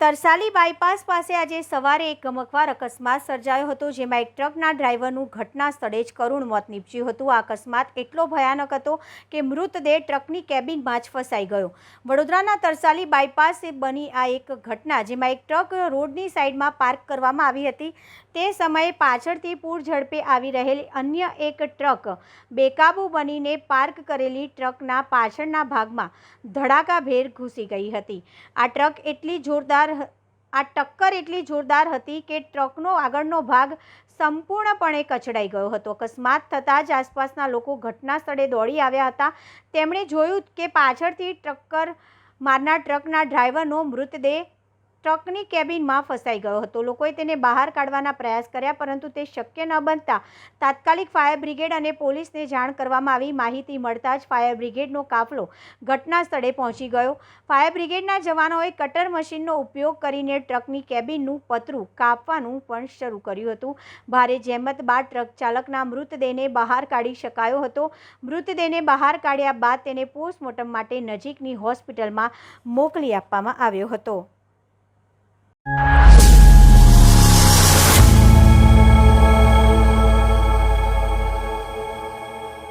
Tarsali bypass પાસે આજે સવારે એક ગમકવાર અકસ્માત સર્જાયો હતો, જેમાં એક ટ્રકના ડ્રાઈવરનું ઘટના સ્થળે જ કરુણ મોત નીપજ્યું હતું. આ અકસ્માત એટલો ભયાનક હતો કે મૃતદેહ ટ્રકની કેબિનમાં જ ફસાઈ ગયો. વડોદરાના તરસાલી બાયપાસે બની આ એક ઘટના, જેમાં એક ટ્રક રોડની સાઈડમાં પાર્ક કરવામાં આવી હતી. તે સમયે પાછળથી પૂર ઝડપે આવી રહેલી અન્ય એક ટ્રક બેકાબુ બનીને પાર્ક કરેલી ટ્રકના પાછળના ભાગમાં ધડાકાભેર ઘૂસી ગઈ હતી. આ ટ્રક એટલી જોરદાર હ- આ ટક્કર એટલી જોરદાર હતી કે ટ્રકનો આગળનો ભાગ સંપૂર્ણપણે કચડાઈ ગયો હતો. અકસ્માત થતાં જ આસપાસના લોકો ઘટના સ્થળે દોડી આવ્યા હતા. તેમણે જોયું કે પાછળથી ટક્કર મારનાર ટ્રકના ડ્રાઈવરનો મૃતદેહ ટ્રકની કેબિનમાં ફસાઈ ગયો હતો. લોકોએ તેને બહાર કાઢવાના પ્રયાસ કર્યા, પરંતુ તે શક્ય ન બનતા તાત્કાલિક ફાયર બ્રિગેડ અને પોલીસને જાણ કરવામાં આવી. માહિતી મળતા જ ફાયર બ્રિગેડનો કાફલો ઘટના સ્થળે પહોંચી ગયો. ફાયર બ્રિગેડના જવાનોએ કટર મશીનનો ઉપયોગ કરીને ટ્રકની કેબિનનું પતરું કાપવાનું પણ શરૂ કર્યું હતું. ભારે જહેમત બાદ ટ્રક ચાલકના મૃતદેહને બહાર કાઢી શકાયો હતો. મૃતદેહને બહાર કાઢ્યા બાદ તેને પોસ્ટમોર્ટમ માટે નજીકની હોસ્પિટલમાં મોકલી આપવામાં આવ્યો હતો.